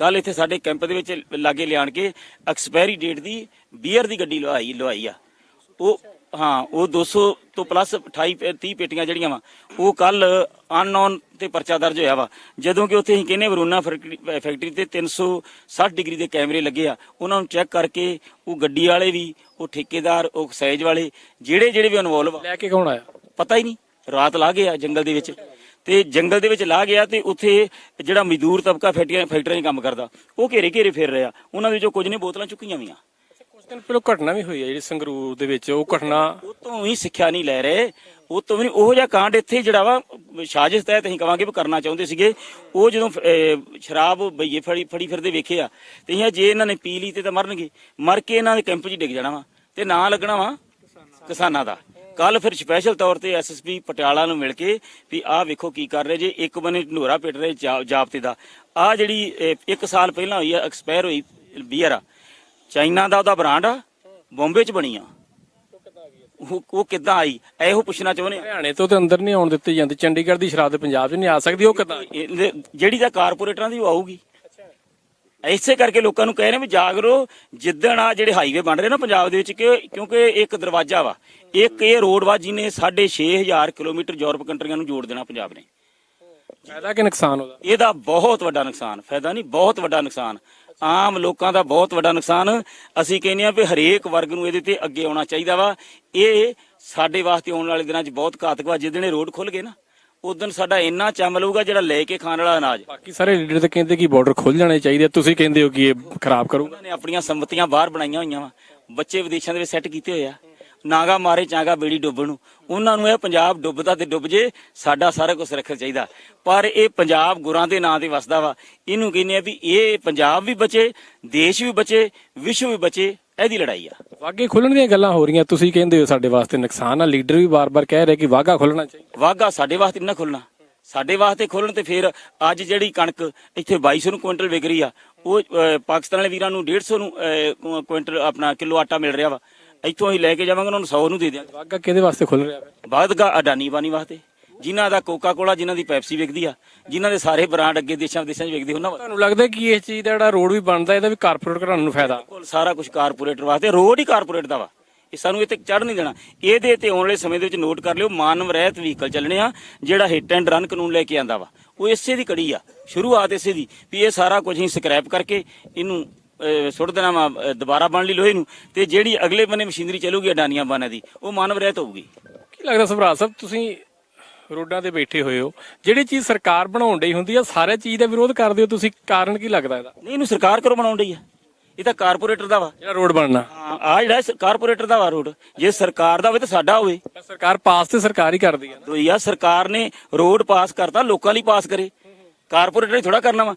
ਕੱਲ ਇੱਥੇ ਸਾਡੇ ਕੈਂਪ ਦੇ ਵਿੱਚ ਲਾਗੇ ਲਿਆਣ ਕੇ ਐਕਸਪਾਇਰੀ ਡੇਟ ਦੀ ਬੀਅਰ ਦੀ ਗੱਡੀ ਲਵਾਈ ਲਵਾਈ ਆ। ਉਹ ਹਾਂ ਉਹ 200 ਤੋਂ ਪਲੱਸ 28 ਪੇ- 30 ਪੇਟੀਆਂ ਜਿਹੜੀਆਂ ਵਾ ਉਹ ਕੱਲ ਅਨਨੋਨ ਤੇ ਪਰਚਾ ਦਰਜ ਹੋਇਆ ਵਾ। ਜਦੋਂ ਕਿ ਉੱਥੇ ਅਸੀਂ ਕਹਿੰਨੇ ਵਰੋਨਾ ਫੈਕਟਰੀ ਤੇ 360 ਡਿਗਰੀ ਦੇ ਕੈਮਰੇ ਲੱਗੇ ਆ। ਉਹਨਾਂ ਨੂੰ ਚੈੱਕ ਕਰਕੇ ਉਹ ਗੱਡੀ ਵਾਲੇ ਵੀ ਉਹ ਠੇਕੇਦਾਰ ਉਹ ਸਾਈਜ਼ ਵਾਲੇ ਜਿਹੜੇ ਜਿਹੜੇ ਵੀ ਇਨਵੋਲਵ ਆ। ਲੈ ਕੇ ਕੌਣ ਆਇਆ? ਪਤਾ ਹੀ ਨਹੀਂ। ਰਾਤ ਲਾ ਗਿਆ ਜੰਗਲ ਦੇ ਵਿੱਚ। ਤੇ ਜੰਗਲ ਦੇ ਵਿੱਚ ਲਾ ਗਿਆ ਤੇ ਉੱਥੇ ਜਿਹੜਾ ਮਜ਼ਦੂਰ ਤਬਕਾ ਫੈਕਟਰੀਆਂ ਫੈਕਟਰੀਆਂ 'ਚ ਕੰਮ ਕਰਦਾ ਉਹ ਘੇਰੇ ਘੇਰੇ ਫਿਰ ਰਿਹਾ। ਉਹਨਾਂ ਦੇ ਵਿੱਚੋਂ ਕੁਝ ਨੇ ਬੋਤਲਾਂ ਚੁੱਕੀਆਂ ਵੀਆਂ। ਕੁਝ ਦਿਨ ਪਹਿਲਾਂ ਘਟਨਾ ਵੀ ਹੋਈ ਹੈ ਜਿਹੜੀ ਸੰਗਰੂਰ ਦੇ ਵਿੱਚ ਉਹ ਘਟਨਾ ਉਹ ਤੋਂ ਹੀ ਸਿੱਖਿਆ ਨਹੀਂ ਲੈ ਰਹੇ। ਉਹ ਤੋਂ ਵੀ ਉਹੋ ਜਿਹਾ ਕਾਂਡ ਇੱਥੇ ਜਿਹੜਾ ਵਾ ਸਾਜ਼ਿਸ਼ ਤਹਿਤ ਅਸੀਂ ਕਵਾਂਗੇ ਵੀ ਕਰਨਾ ਚਾਹੁੰਦੇ ਸੀਗੇ। ਉਹ ਜਦੋਂ ਸ਼ਰਾਬ ਬਈਏ ਫੜੀ ਫੜੀ ਫਿਰਦੇ ਵੇਖੇ ਆ ਤੇ ਇਹ ਜੇ ਇਹਨਾਂ ਨੇ ਪੀ ਲਈ ਤੇ ਤਾਂ ਮਰਨਗੇ। ਮਰ ਕੇ ਇਹਨਾਂ ਦੇ ਕੈਂਪ 'ਚ ਡਿੱਗ ਜਾਣਾ ਵਾ ਤੇ ਨਾਂ ਲੱਗਣਾ ਵਾ ਕਿਸਾਨਾਂ ਦਾ। ਕੱਲ ਫਿਰ ਸਪੈਸ਼ਲ ਤੌਰ ਤੇ ਐਸਐਸਪੀ ਪਟਿਆਲਾ ਨੂੰ ਮਿਲ ਕੇ ਵੀ ਆਹ ਵੇਖੋ ਕੀ ਕਰ ਰਹੇ ਜੇ ਇੱਕ ਬੰਨੇ ਢਨੋਰਾ ਪਿੱਟ ਰਹੇ ਜਾ- ਜਾਬਤੇ ਦਾ। ਆਹ ਜਿਹੜੀ ਇੱਕ ਸਾਲ ਪਹਿਲਾਂ ਹੋਈ ਆ ਐਕਸਪਾਇਰ ਹੋਈ ਬੀਅਰ ਆ। ਚਾਈਨਾ ਦਾ ਉਹਦਾ ਬ੍ਰਾਂਡ ਆ ਬੰਬੇ 'ਚ ਬਣੀ ਆ। ਉਹ ਉਹ ਕਿੱਦਾਂ ਆਈ? ਇਹੋ ਪੁੱਛਣਾ ਚਾਹੁੰਦੇ ਆ। ਹਰਿਆਣੇ ਤੋਂ ਤੇ ਅੰਦਰ ਨਹੀਂ ਆਉਣ ਦਿੱਤੀ ਜਾਂਦੀ ਚੰਡੀਗੜ੍ਹ ਦੀ ਸ਼ਰਾਬ ਤੇ ਪੰਜਾਬ 'ਚ ਨਹੀਂ ਆ ਸਕਦੀ ਉਹ ਕਿੱਦਾਂ? ਜਿਹੜੀ ਤਾਂ ਕਾਰਪੋਰੇਟਰਾਂ ਦੀ ਉਹ ਆਊਗੀ। ਇਸੇ ਕਰਕੇ ਲੋਕਾਂ ਨੂੰ ਕਹਿ ਰਹੇ ਵੀ ਜਾਗਰੋ ਜਿੱਦਣ ਆ ਜਿਹੜੇ ਹਾਈਵੇ ਬਣ ਰਹੇ ਨਾ ਪੰਜਾਬ ਦੇ ਵਿੱਚ ਕਿ ਕਿਉਂਕਿ ਇੱਕ ਦਰਵਾਜ਼ਾ ਵਾ ਇੱਕ ਇਹ ਰੋਡ ਵਾ ਜਿਹਨੇ 6500 ਕਿਲੋਮੀਟਰ ਯੂਰਪ ਕੰਟਰੀਆਂ ਨੂੰ ਜੋੜ ਦੇਣਾ ਪੰਜਾਬ ਨੇ। ਫਾਇਦਾ ਕਿ ਨੁਕਸਾਨ ਉਹਦਾ? ਇਹਦਾ ਬਹੁਤ ਵੱਡਾ ਨੁਕਸਾਨ ਫਾਇਦਾ ਨਹੀਂ ਬਹੁਤ ਵੱਡਾ ਨੁਕਸਾਨ। ਆਮ ਲੋਕਾਂ ਦਾ ਬਹੁਤ ਵੱਡਾ ਨੁਕਸਾਨ ਅਸੀਂ ਕਹਿੰਦੇ ਆ ਵੀ ਹਰੇਕ ਵਰਗ ਨੂੰ ਇਹਦੇ ਤੇ ਅੱਗੇ ਆਉਣਾ ਚਾਹੀਦਾ ਵਾ। ਇਹ ਸਾਡੇ ਵਾਸਤੇ ਆਉਣ ਵਾਲੇ ਦਿਨਾਂ 'ਚ ਬਹੁਤ ਘਾਤਕ ਵਾ ਜਿੱਦਣ ਇਹ ਰੋਡ ਖੁੱਲ ਗਏ ਨਾ। ਉਦੋਂ ਸਾਡਾ ਇੰਨਾ ਚੰਮ ਲਊਗਾ ਜਿਹੜਾ ਲੈ ਕੇ ਖਾਣ ਵਾਲਾ ਅਨਾਜ। ਬਾਕੀ ਸਾਰੇ ਲੀਡਰ ਤਾਂ ਕਹਿੰਦੇ ਕਿ ਬਾਰਡਰ ਖੁੱਲ ਜਾਣੇ ਚਾਹੀਦੇ ਆ। ਤੁਸੀਂ ਕਹਿੰਦੇ ਹੋ ਕਿ ਇਹ ਖਰਾਬ ਕਰੂਗਾ। ਉਹਨਾਂ ਨੇ ਆਪਣੀਆਂ ਸੰਮਤੀਆਂ ਬਾਹਰ ਬਣਾਈਆਂ ਹੋਈਆਂ ਵਾ। ਬੱਚੇ ਵਿਦੇਸ਼ਾਂ ਦੇ ਵਿੱਚ ਸੈੱਟ ਕੀਤੇ ਹੋਏ ਆ। ਨਾਗਾ ਮਾਰੇ ਚਾਂਗਾ ਬੇੜੀ ਡੁੱਬਣ ਨੂੰ। ਉਹਨਾਂ ਨੂੰ ਇਹ ਪੰਜਾਬ ਡੁੱਬਦਾ ਤੇ ਡੁੱਬ ਜੇ ਸਾਡਾ ਸਾਰਾ ਕੁਝ ਰੱਖਣਾ ਚਾਹੀਦਾ। ਪਰ ਇਹ ਪੰਜਾਬ ਗੁਰਾਂ ਦੇ ਨਾਂ ਤੇ ਵਸਦਾ ਵਾ। ਇਹਨੂੰ ਕਹਿੰਦੇ ਆ ਵੀ ਇਹ ਪੰਜਾਬ ਵੀ ਬਚੇ ਦੇਸ਼ ਵੀ ਬਚੇ ਵਿਸ਼ਵ ਵੀ ਬਚੇ। ਇਹਦੀ ਲੜਾਈ ਆ। ਵਾਗੇ ਖੁੱਲਣ ਦੀਆਂ ਗੱਲਾਂ ਹੋ ਰਹੀਆਂ। ਤੁਸੀਂ ਕਹਿੰਦੇ ਹੋ ਸਾਡੇ ਵਾਸਤੇ ਨੁਕਸਾਨ ਆ। ਲੀਡਰ ਵੀ ਬਾਰ-ਬਾਰ ਕਹਿ ਰਹੇ ਕਿ ਵਾਗਾ ਖੁੱਲਣਾ ਚਾਹੀਦਾ। ਵਾਗਾ ਸਾਡੇ ਵਾਸਤੇ ਨਾ ਖੁੱਲਣਾ। ਸਾਡੇ ਵਾਸਤੇ ਖੋਲਣ ਤੇ ਫਿਰ ਅੱਜ ਜਿਹੜੀ ਕਣਕ ਇੱਥੇ 2200 ਨੂੰ ਕੁਇੰਟਲ ਵਿਕ ਰਹੀ ਆ ਉਹ ਪਾਕਿਸਤਾਨ ਵਾਲੇ ਵੀਰਾਂ ਨੂੰ 150 ਨੂੰ ਕੁਇੰਟਲ ਆਪਣਾ ਕਿਲੋ ਆਟਾ ਮਿਲ ਰਿਹਾ ਵਾ। ਇੱਥੋਂ ਅਸੀਂ ਲੈ ਕੇ ਜਾਵਾਂਗੇ ਉਹਨਾਂ ਨੂੰ 100 ਨੂੰ ਦੇ ਦਿਆਂਗੇ। ਵਾਗਾ ਕਿਹਦੇ ਵਾਸਤੇ ਖੁੱਲ ਰਿਹਾ ਬਾਦਗਾ ਅਡਾਨੀ ਬਾਨੀ ਵਾਸਤੇ। ਜਿਨ੍ਹਾਂ ਦਾ ਕੋਕਾ ਕੋਲਾ ਜਿਨ੍ਹਾਂ ਦੀ ਪੈਪਸੀ ਵਿਕਦੀ ਆ ਜਿਨ੍ਹਾਂ ਦੇ ਸਾਰੇ ਬ੍ਰਾਂਡ ਅੱਗੇ ਦੇਸ਼ਾਂ ਵਿਦੇਸ਼ਾਂ 'ਚ ਵਿਕਦੇ ਉਹਨਾਂ ਤੁਹਾਨੂੰ ਲੱਗਦਾ ਕਿ ਇਸ ਚੀਜ਼ ਦਾ ਜਿਹੜਾ ਰੋਡ ਵੀ ਬਣਦਾ ਇਹਦਾ ਵੀ ਕਾਰਪੋਰੇਟ ਘਰਾਣੇ ਨੂੰ ਫਾਇਦਾ? ਸਾਰਾ ਕੁਝ ਕਾਰਪੋਰੇਟਰ ਵਾਸਤੇ ਰੋਡ ਹੀ ਕਾਰਪੋਰੇਟ ਦਾ ਵਾ। ਇਹ ਸਾਨੂੰ ਤੇ ਚੜ ਨਹੀਂ ਦੇਣਾ। ਇਹਦੇ ਤੇ ਆਉਣ ਵਾਲੇ ਸਮੇਂ ਦੇ ਵਿੱਚ ਨੋਟ ਕਰ ਲਿਓ ਮਾਨਵ ਰਹਿਤ ਵਹੀਕਲ ਚੱਲਣੇ ਆ ਜਿਹੜਾ ਹਿੱਟ ਐਂਡ ਰਨ ਕਾਨੂੰਨ ਲੈ ਕੇ ਆਂਦਾ ਵਾ। ਉਹ ਇਸੇ ਦੀ ਕੜੀ ਆ ਸ਼ੁਰੂਆਤ ਇਸੇ ਦੀ ਵੀ ਇਹ ਸਾਰਾ ਕੁਝ ਹੀ ਸਕ੍ਰੈਪ ਕਰਕੇ ਇਹਨੂੰ ਸੁੱਟ ਦੇਣਾ ਵਾ ਦੁਬਾਰਾ ਬਣ ਲਈ ਲੋਹੇ ਨੂੰ। ਤੇ ਜਿਹੜੀ ਅਗਲੇ ਬੰਨੇ ਮਸ਼ੀਨਰੀ ਚੱਲੂਗੀ ਅਡਾਨੀਆਂ ਬਾਨਾਂ ਦੀ ਉਹ ਮਾਨਵ ਰਹਿਤ ਹੋਊਗੀ। ਕੀ ਲੱਗਦਾ ਸਭਰਾ ਸਾਹਿਬ ਤੁਸੀਂ ਰੋਡਾਂ ਤੇ ਬੈਠੇ ਹੋਏ ਹੋ। ਜਿਹੜੀ ਚੀਜ਼ ਸਰਕਾਰ ਬਣਾਉਣ ਡਈ ਹੁੰਦੀ ਆ ਸਾਰੇ ਚੀਜ਼ ਦਾ ਵਿਰੋਧ ਕਰਦੇ ਹੋ ਤੁਸੀਂ ਕਾਰਨ ਕੀ ਲੱਗਦਾ ਇਹਦਾ? ਨਹੀਂ ਇਹਨੂੰ ਸਰਕਾਰ ਕਰੋ ਬਣਾਉਣ ਡਈ ਆ? ਇਹ ਤਾਂ ਕਾਰਪੋਰੇਟਰ ਦਾ ਵਾ। ਜਿਹੜਾ ਰੋਡ ਬਣਨਾ। ਆ ਜਿਹੜਾ ਸ- ਕਾਰਪੋਰੇਟਰ ਦਾ ਵਾ ਰੋਡ। ਜੇ ਸਰਕਾਰ ਦਾ ਹੋਵੇ ਤਾਂ ਸਾਡਾ ਹੋਵੇ। ਸਰਕਾਰ ਪਾਸ ਤੇ ਸਰਕਾਰ ਹੀ ਕਰਦੀ ਆ। ਨਾ ਆ ਸਰਕਾਰ ਨੇ ਰੋਡ ਪਾਸ ਕਰਤਾ ਲੋਕਾਂ ਲਈ ਪਾਸ ਕਰੇ। ਕਾਰਪੋਰੇਟਰ ਨੇ ਥੋੜਾ ਕਰਨਾ ਵਾ।